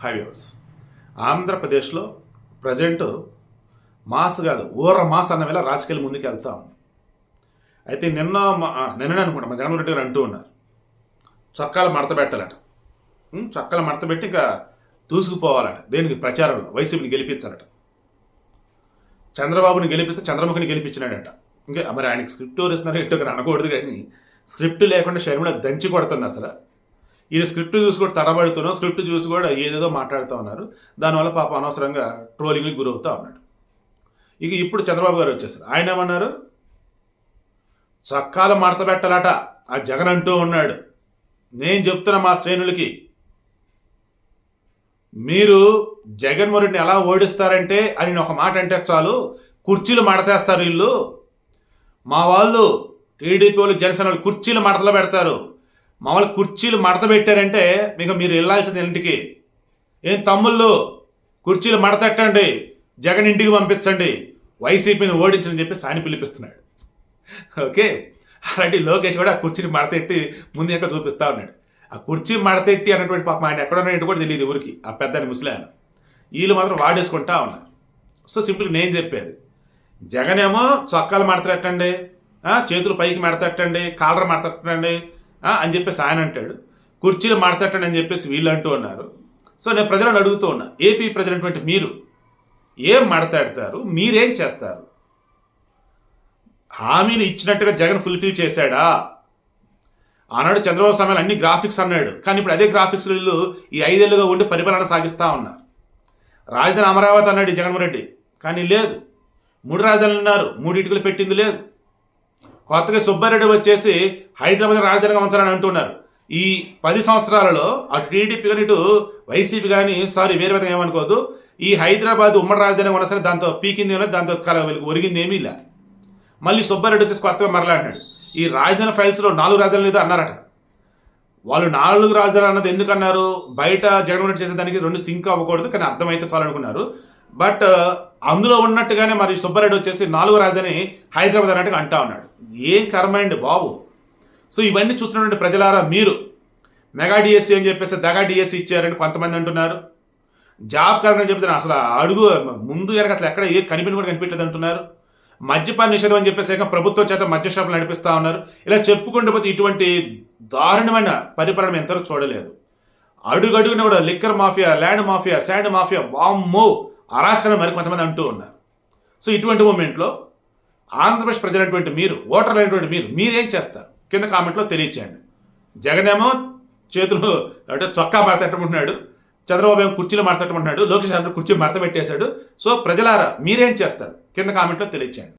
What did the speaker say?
హైవేవర్స్ ఆంధ్రప్రదేశ్లో present mass కాదు ఓర మాస్ అన్న వేళ రాజకీయాలు ముందుకు వెళ్తా ఉంది. అయితే నిన్న మా- నిన్ననే అనుకుంటా మా జగన్మోహన్ రెడ్డి గారు అంటూ ఉన్నారు. చొక్కాలు మడత పెట్టాలట. చొక్కాలు మడత పెట్టి ఇంకా దూసుకుపోవాలట. దేనికి? ప్రచారంలో. వైసీపీని గెలిపించాలట. చంద్రబాబుని గెలిపిస్తే చంద్రముఖిని గెలిపించినాడట. ఇంకా మరి ఆయనకి స్క్రిప్ట్ ఎవరు ఇస్తున్నారు ఏంటో అనకూడదు కానీ స్క్రిప్ట్ లేకుండా షర్మిల దంచి కొడుతుంది అసలు. ఈయన స్క్రిప్ట్ చూసి కూడా తడబడుతున్నాం స్క్రిప్ట్ చూసి కూడా ఏదేదో మాట్లాడుతూ ఉన్నారు. దానివల్ల పాప అనవసరంగా ట్రోలింగ్కి గురవుతూ ఉన్నాడు. ఇక ఇప్పుడు చంద్రబాబు గారు వచ్చేసారు. ఆయన ఏమన్నారు? చక్కాలు మడత పెట్టాలట. ఆ జగన్ అంటూ ఉన్నాడు. నేను చెప్తున్నా మా శ్రేణులకి మీరు జగన్మోహన్ రెడ్డిని ఎలా ఓడిస్తారంటే అని ఒక మాట అంటే చాలు. కుర్చీలు మడతేస్తారు వీళ్ళు మా వాళ్ళు టీడీపీ వాళ్ళు జనసేన వాళ్ళు కుర్చీలు మడతలు పెడతారు. మామూలు కుర్చీలు మడత పెట్టారంటే మీకు మీరు వెళ్ళాల్సింది ఇంటికి. ఏం తమ్ముళ్ళు కుర్చీలు మడతెట్టండి జగన్ ఇంటికి పంపించండి వైసీపీని ఓడించని చెప్పి సాని పిలిపిస్తున్నాడు. ఓకే? అలాంటి లోకేష్ కూడా ఆ కుర్చీని మడతెట్టి ముందు ఎక్కడ చూపిస్తా ఉన్నాడు. ఆ కుర్చీ మడతెట్టి అన్నటువంటి పాపం ఆయన ఎక్కడ ఉన్నాయంటే కూడా తెలియదు ఊరికి ఆ పెద్ద ముసలాయన. వీళ్ళు మాత్రం వాడేసుకుంటా ఉన్నారు. సో సింపుల్గా నేను చెప్పేది. జగన్ ఏమో చొక్కాలు మడతెట్టండి చేతులు పైకి మడతెట్టండి కాలర్ మడతెట్టండి అని చెప్పేసి ఆయన అంటాడు. కుర్చీలు మడతెట్టండి అని చెప్పేసి వీళ్ళు అంటూ ఉన్నారు. సో నేను ప్రజలను అడుగుతూ ఉన్నా ఏపీ ప్రజలైనటువంటి మీరు ఏం మాట్లాడతారు మీరేం చేస్తారు? హామీని ఇచ్చినట్టుగా జగన్ ఫుల్ఫిల్ చేశాడా? ఆనాడు చంద్రబాబు సమయంలో అన్ని గ్రాఫిక్స్ అన్నాడు. కానీ ఇప్పుడు అదే గ్రాఫిక్స్ వీళ్ళు ఈ ఐదేళ్ళుగా ఉండి పరిపాలన సాగిస్తూ ఉన్నారు. రాజధాని అమరావతి అన్నాడు జగన్మోహన్ రెడ్డి. కానీ లేదు. మూడు రాజధానులు ఉన్నారు. మూడు ఇటుకలు పెట్టింది లేదు. కొత్తగా సుబ్బారెడ్డి వచ్చేసి హైదరాబాద్ రాజధానిగా ఉంచాలని అంటున్నారు. ఈ పది సంవత్సరాలలో అటు టీడీపీ కానీ ఇటు వైసీపీ కానీ సారీ వేరే విధంగా ఏమనుకోదు ఈ హైదరాబాద్ ఉమ్మడి రాజధాని ఉన్నా సరే దాంతో పీకింది ఏమో దాంతో కల ఒరిగింది ఏమీ ఇలా మళ్ళీ సుబ్బారెడ్డి వచ్చేసి కొత్తగా మరలాడినాడు ఈ రాజధాని ఫైల్స్లో నాలుగు రాజధానులు లేదో అన్నారట. వాళ్ళు నాలుగు రాజధానులు అన్నది ఎందుకన్నారు బయట జగన్మోహన్ రెడ్డి చేసేదానికి రెండు సింక్ అవ్వకూడదు కానీ అర్థమైతే చాలనుకున్నారు. బట్ అందులో ఉన్నట్టుగానే మరి సుబ్బారెడ్డి వచ్చేసి నాలుగో రాజధాని హైదరాబాద్ అన్నట్టుగా అంటా ఉన్నాడు. ఏం కర్మండి బాబు? సో ఇవన్నీ చూస్తున్నటువంటి ప్రజలారా మీరు. మెగా డిఎస్సీ అని చెప్పేసి దగా డిఎస్సీ ఇచ్చారని కొంతమంది అంటున్నారు. జాబ్ కారణం చెప్తే అసలు అడుగు ముందు కనుక అసలు ఎక్కడ ఏ కనిపిని కూడా కనిపించలేదు అంటున్నారు. మద్యపాన నిషేధం అని చెప్పేసి ఏకంగా ప్రభుత్వం చేత మద్య షాపులు నడిపిస్తా ఉన్నారు. ఇలా చెప్పుకుంటూ పోతే ఇటువంటి దారుణమైన పరిపాలన ఎంతవరకు చూడలేదు. అడుగడుగున కూడా liquor mafia land mafia sand mafia వామ్మో! అరాచకాలు మరి కొంతమంది అంటూ ఉన్నారు. సో ఇటువంటి మూమెంట్లో ఆంధ్రప్రదేశ్ ప్రజలైనటువంటి మీరు ఓటర్లు అయినటువంటి మీరు మీరేం చేస్తారు? కింద కామెంట్లో తెలియచేయండి. జగన్ ఏమో చేతులు అంటే చొక్కా మడతట్టమంటున్నాడు చంద్రబాబు ఏమో కుర్చీలు మడతట్టమంటున్నాడు లోకేష్ కుర్చీ మడత పెట్టేశాడు. సో ప్రజలారా మీరేం చేస్తారు? కింద కామెంట్లో తెలియచేయండి.